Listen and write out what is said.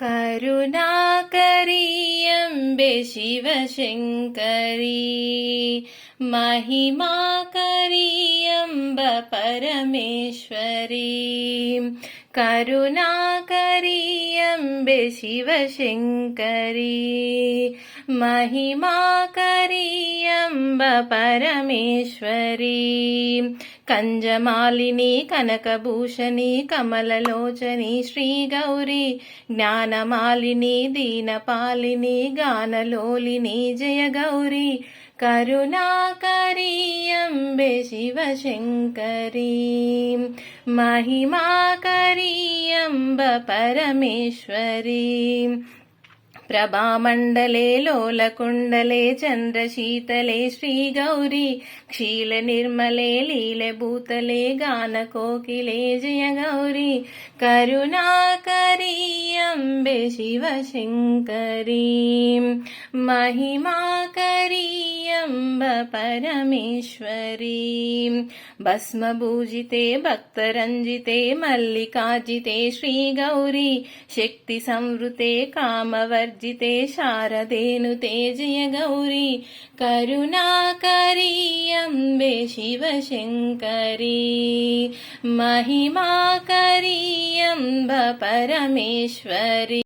കരുണാകരീയംബെ ശിവശങ്കരി മഹിമാകരീയംബ പരമേശ്വരി കരുണാകരീയംബെ ശിവശങ്കരി മഹിമാകരി కుటుంబ పరమేశ్వరి. కంజమాలిని కనకభూషణి కమలలోచని శ్రీ గౌరీ జ్ఞానమాలిని దీనపాలిని గానలోలిని జయ గౌరీ కరుణాకరీయంబె శివశంకరీ. మహిమాకరీయంబ పరమేశ్వరీ. ప్రభామండలే లోలకుండలే చంద్రశీతలే శ్రీగౌరీ క్షీల క్షీలనిర్మలే లీలభూతలే గానకోకిలే జయ గౌరీ కరుణాకరీ అంబే శివశంకరీ మహిమాకరీ అంబ పరమేశ్వరీ భస్మభూజితే భక్తరంజితే మల్లికాజితే శ్రీగౌరీ శక్తి సంవృతే కామవర్జితే శారదేనుతే జయ గౌరీ కరుణాకరీ అంబే శివశంకరీ మహిమాకరీ అంబ పరమేశ్వరి